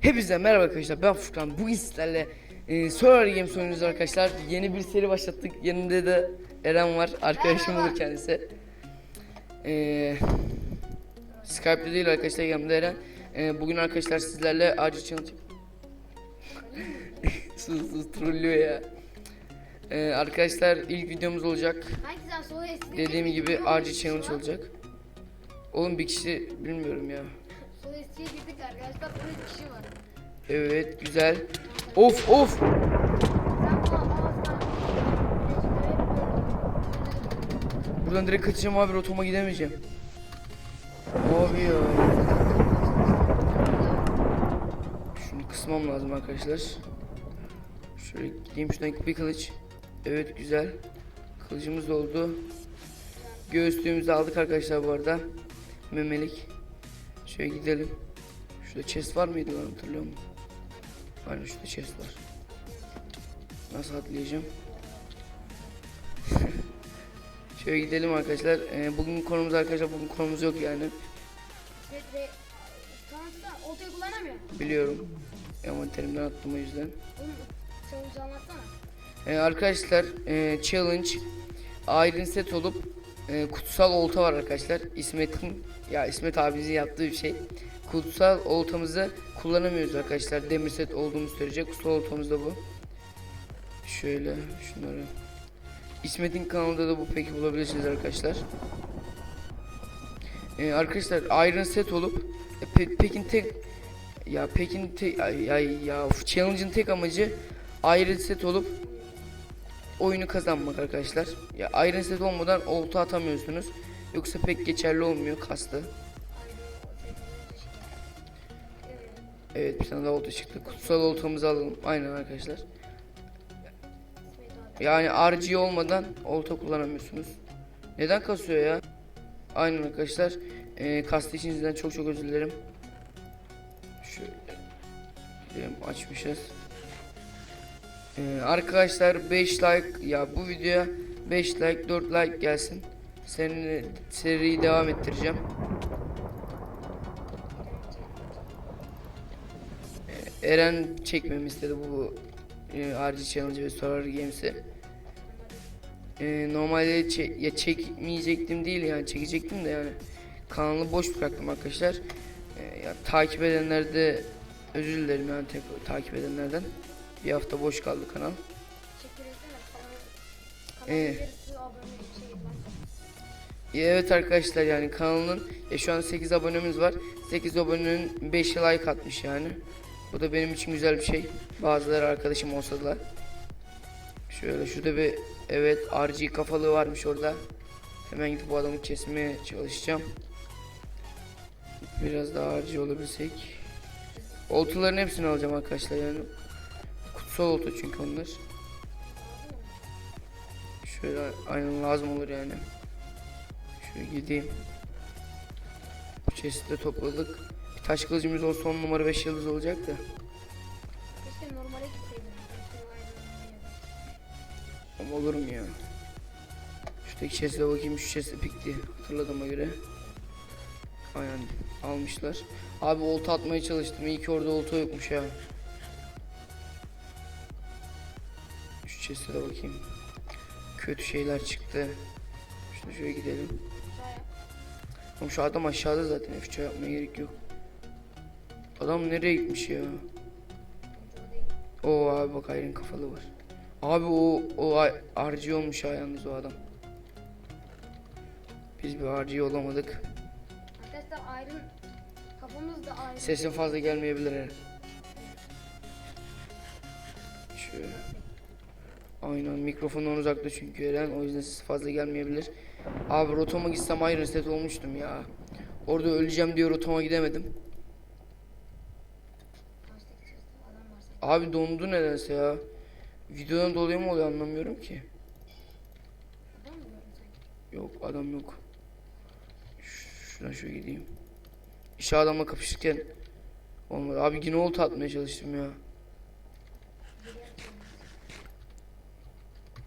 Hepinize merhaba arkadaşlar ben Furkan. Bugün sizlerle e, Solar Games oynuyoruz arkadaşlar. Yeni bir seri başlattık. Yanımda da Eren var arkadaşım olur kendisi. E, Skype'de değil arkadaşlar yanımda Eren. E, bugün arkadaşlar sizlerle acil challenge sus sus trollüyor ya. E, Arkadaşlar ilk videomuz olacak. Dediğim gibi acil challenge olacak. Oğlum bir kişi bilmiyorum ya Sol eskiye girdik arkadaşlar 13 kişi var. Evet güzel Of of Buradan direkt kaçacağım abi rotoma gidemeyeceğim. Abi ya. Şunu kısmam lazım arkadaşlar. Şöyle gideyim şuradan bir kılıç. Evet güzel. Kılıcımız oldu. Göğüslüğümüzü aldık arkadaşlar bu arada. Memelik. Şöyle gidelim. Şurada chest var mıydı lan hatırlıyor musun? Aynen şurada chest var. Nasıl atlayacağım? Şöyle gidelim arkadaşlar. Ee, bugün konumuz arkadaşlar bugün konumuz yok yani. Oltayı kullanamıyor. Biliyorum. Envanterimden attım o yüzden. Oğlum anlatsana. Ee, arkadaşlar e, challenge Iron set olup e, kutsal olta var arkadaşlar. İsmet'in ya İsmet abimizin yaptığı bir şey. Kutsal oltamızı kullanamıyoruz arkadaşlar. Demir set olduğumuz sürece kutsal oltamız da bu. Şöyle şunları. İsmet'in kanalında da bu peki bulabilirsiniz arkadaşlar. Ee, arkadaşlar Iron set olup e, Pe- Pekin tek ya Pekin tek ay, ya of, challenge'ın tek amacı Iron set olup oyunu kazanmak arkadaşlar. Ya Iron set olmadan olta atamıyorsunuz. Yoksa pek geçerli olmuyor kastı. Evet bir tane daha olta çıktı. Kutsal oltamızı alalım. Aynen arkadaşlar. Yani RG olmadan olta kullanamıyorsunuz. Neden kasıyor ya? Aynen arkadaşlar. Ee, kastığı için çok çok özür dilerim. Şöyle. Açmışız. Ee, arkadaşlar 5 like ya bu videoya 5 like 4 like gelsin. Seninle seriyi devam ettireceğim. Ee, Eren çekmemi istedi bu e, RG Challenge ve Solar Games'i. Ee, normalde çe- ya çekmeyecektim değil yani çekecektim de yani kanalı boş bıraktım arkadaşlar. Ee, ya takip edenler de özür dilerim yani tek, takip edenlerden. Bir hafta boş kaldı kanal. Ee. Evet arkadaşlar yani kanalın ya şu an 8 abonemiz var. 8 abonenin 5'i like atmış yani. Bu da benim için güzel bir şey. Bazıları arkadaşım olsa da. Şöyle şurada bir evet RG kafalığı varmış orada. Hemen gidip bu adamı kesmeye çalışacağım. Biraz daha RG olabilsek. Oltaların hepsini alacağım arkadaşlar yani. Kutsal olta çünkü onlar. Şöyle aynen lazım olur yani. Şöyle gideyim. Bu chest'i de topladık. Bir taş kılıcımız olsa son numara 5 yıldız olacak da. Keşke normale ayrılmayı Ama olur mu ya? Şuradaki chest'e bakayım şu chest'e pikti hatırladığıma göre. Aynen almışlar. Abi olta atmaya çalıştım. İyi ki orada olta yokmuş ya. Chest'e bakayım. Kötü şeyler çıktı. Şuna şöyle gidelim. Oğlum şu adam aşağıda zaten F yapmaya gerek yok. Adam nereye gitmiş ya? O abi bak ayrın kafalı var. Abi o o RG olmuş ha yalnız o adam. Biz bir RG olamadık. Arkadaşlar ayrın kafamız da ayrı. Sesin fazla gelmeyebilir. Şöyle. Aynen mikrofondan uzakta çünkü Eren o yüzden ses fazla gelmeyebilir. Abi rotoma gitsem Iron Set olmuştum ya. Orada öleceğim diye rotoma gidemedim. Abi dondu nedense ya. Videodan dolayı mı oluyor anlamıyorum ki. Yok adam yok. Ş- Şuradan şöyle gideyim. İşe adamla kapışırken olmadı. Abi yine olta atmaya çalıştım ya.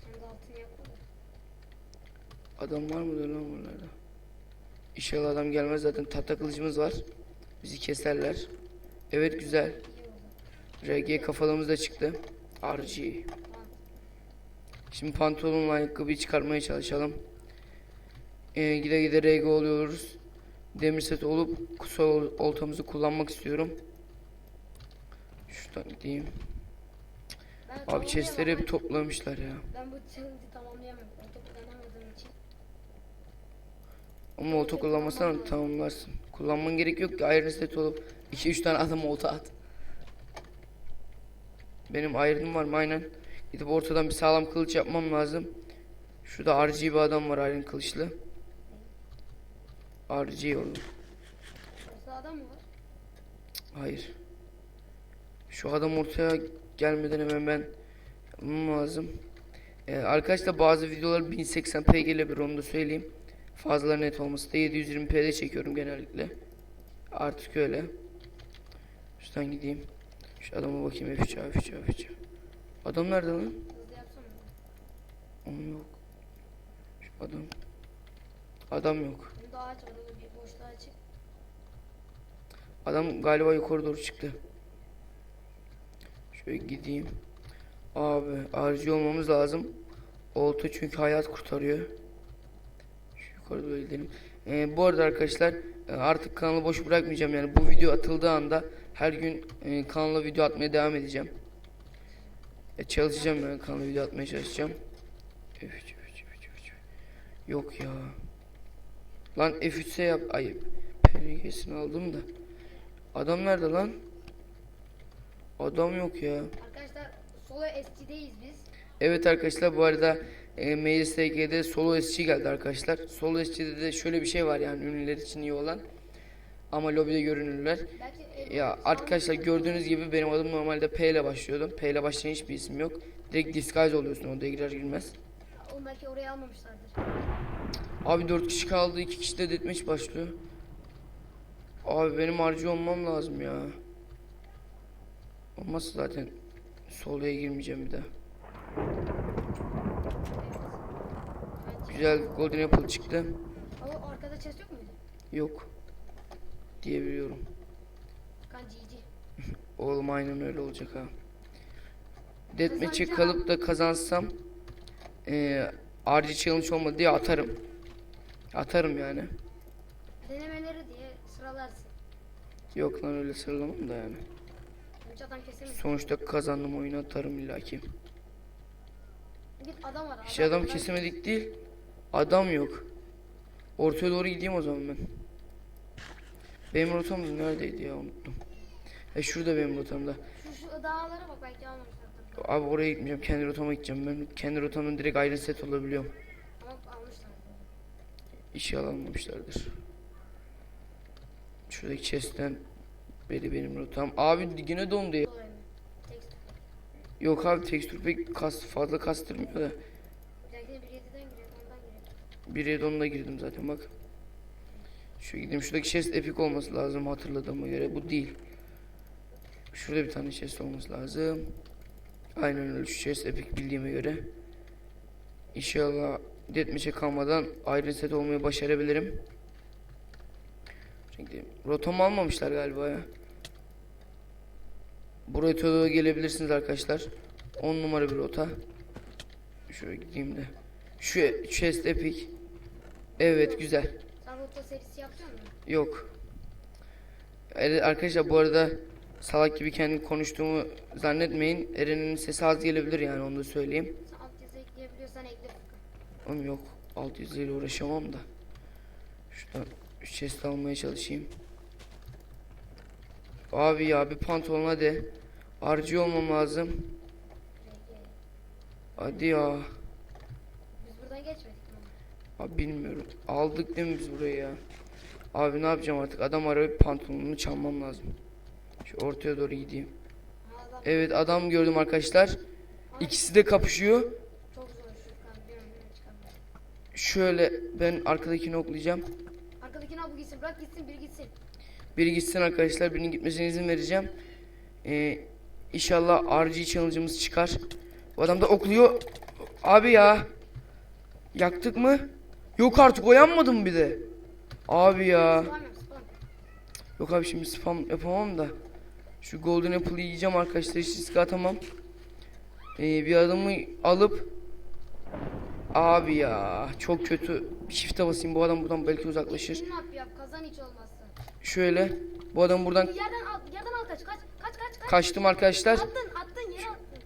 Sen de Adam var mıdır lan buralarda? İnşallah adam gelmez zaten tahta kılıcımız var. Bizi keserler. Evet güzel. RG kafalığımız da çıktı. RG. Şimdi pantolonla ayakkabıyı çıkarmaya çalışalım. Ee, gide gide RG oluyoruz. Demir set olup kusa ol- oltamızı kullanmak istiyorum. Şuradan gideyim. Ben Abi chestleri hep toplamışlar ya. Ben bu challenge'ı tamamlayamam. Orta kullanamadığım için. Ama olta kullanmasan tamamlarsın. Kullanman gerek yok ki iron set olup 2-3 tane adam olta at. Benim iron'ım var mı? Aynen. Gidip ortadan bir sağlam kılıç yapmam lazım. Şurada RG bir adam var iron kılıçlı. RG oğlum. Ortada adam mı var? Hayır. Şu adam ortaya gelmeden hemen ben yapmam lazım. Ee, arkadaşlar bazı videolar 1080p gelebilir onu da söyleyeyim. Fazla net olması da 720p'de çekiyorum genellikle. Artık öyle. Şuradan gideyim. Şu adama bakayım F3 F3 F3. Adam nerede lan? Onun yok. Şu adam. Adam yok. Adam galiba yukarı doğru çıktı. Şöyle gideyim. Abi arıcı olmamız lazım. Olta çünkü hayat kurtarıyor. Şu yukarı doğru gidelim. Ee, bu arada arkadaşlar e, artık kanalı boş bırakmayacağım. Yani bu video atıldığı anda her gün e, kanala video atmaya devam edeceğim. E, çalışacağım yani kanala video atmaya çalışacağım. F3, F3, F3, F3. Yok ya. Lan F3'se yap. Ay PNG'sini aldım da. Adam nerede lan? Adam yok ya. Arkadaşlar solo SG'deyiz biz. Evet arkadaşlar bu arada e, MSTG'de solo SC geldi arkadaşlar. Solo SC'de de şöyle bir şey var yani ünlüler için iyi olan. Ama lobide görünürler. Belki e, Ya arkadaşlar gördüğünüz gibi benim adım normalde P ile başlıyordum. P ile başlayan hiçbir isim yok. Direkt disguise oluyorsun odaya girer girmez. Oğlum belki oraya almamışlardır. Abi 4 kişi kaldı 2 kişi de deathmatch başlıyor. Abi benim harcı olmam lazım ya. Olmazsa zaten soloya girmeyeceğim bir daha. Güzel golden apple çıktı. O arkada chest yok muydu? Yok. Diyebiliyorum. Kan GG. Oğlum aynen öyle olacak ha. Deathmatch'e kalıp da kazansam eee RG challenge olmadı diye atarım. Atarım yani. Denemeleri diye sıralarsın. Yok lan öyle sıralamam da yani. Adam. Sonuçta kazandım oyunu atarım illaki. Git adam var. Hiç adam adam- kesemedik değil. Adam yok. Ortaya doğru gideyim o zaman ben. Benim rotam neredeydi ya unuttum. E şurada benim rotamda. Şu, şu dağlara bak belki almamışlardır. Abi oraya gitmeyeceğim. Kendi rotama gideceğim. Ben kendi rotamdan direkt ayrı set olabiliyorum. Ama almışlardır. İşe alamamışlardır. Şuradaki chest'ten beri benim rotam. Abi yine dondu ya. Yok abi tekstür pek kas, fazla kastırmıyor da. Belki de bir 7'den giriyor. Ondan giriyor. 1'e donda girdim zaten bak. Şu gideyim. Şuradaki chest epic olması lazım hatırladığıma göre. Bu değil. Şurada bir tane chest olması lazım. Aynen öyle. Şu chest epic bildiğime göre. İnşallah deathmatch'e kalmadan iron set olmayı başarabilirim. Şimdi rotamı almamışlar galiba ya. Buraya doğru gelebilirsiniz arkadaşlar. 10 numara bir rota. Şöyle gideyim de. Şu chest epic. Evet güzel. Sen rota serisi yapacak mısın? Yok. Evet, arkadaşlar bu arada salak gibi kendim konuştuğumu zannetmeyin. Eren'in sesi az gelebilir yani onu da söyleyeyim. Sen altyazı ekleyebiliyorsan ekle. Oğlum yok. Alt yazıyla uğraşamam da. Şuradan şu chest almaya çalışayım. Abi ya bir pantolon hadi. Harcı olmam lazım. Hadi ya. Biz buradan geçmedik mi? Abi bilmiyorum. Aldık değil mi biz burayı ya? Abi ne yapacağım artık? Adam arayıp pantolonunu çalmam lazım. Şu ortaya doğru gideyim. Evet adam gördüm arkadaşlar. İkisi de kapışıyor. Şöyle ben arkadakini oklayacağım. Arkadakini bu gitsin. Bırak gitsin biri gitsin. Biri gitsin arkadaşlar. Birinin gitmesine izin vereceğim. Ee, inşallah RG challenge'ımız çıkar. Bu adam da okluyor. Abi ya. Yaktık mı? Yok artık o yanmadı mı bir de? Abi ya. Yok abi şimdi spam yapamam da. Şu golden apple'ı yiyeceğim arkadaşlar. Hiç riske atamam. Ee, bir adamı alıp Abi ya çok kötü. Shift'e basayım bu adam buradan belki uzaklaşır. Şunu yap yap kazan hiç olmazsa. Şöyle bu adam buradan Yerden al, yerden al kaç kaç. Kaçtım arkadaşlar. Attın attın yere attın.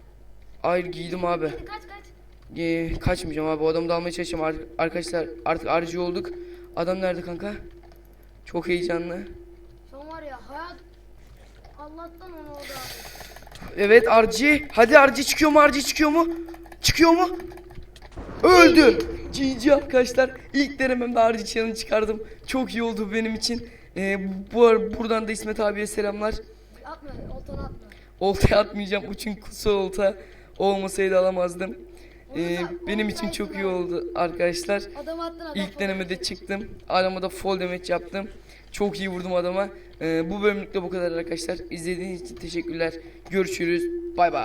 Hayır giydim abi. Hadi kaç kaç. Ee, kaçmayacağım abi. O adamı da almaya çalışacağım. Ar- arkadaşlar artık RG olduk. Adam nerede kanka? Çok heyecanlı. Sen var ya hayat Allah'tan onu oldu abi. Evet RG. Hadi RG çıkıyor mu? RG çıkıyor mu? Çıkıyor mu? Öldü. GG arkadaşlar. İlk denememde RG challenge çıkardım. Çok iyi oldu benim için. Ee, bu buradan da İsmet abiye selamlar. Atma oltanı atma. Oltaya atmayacağım. Bu çünkü kutsal olta olmasaydı alamazdım. Ee, benim için çok iyi oldu arkadaşlar. Adam attın adam. İlk denemede çıktım. Adama da fall damage yaptım. Çok iyi vurdum adama. Ee, bu bölümlük de bu kadar arkadaşlar. İzlediğiniz için teşekkürler. Görüşürüz. Bay bay.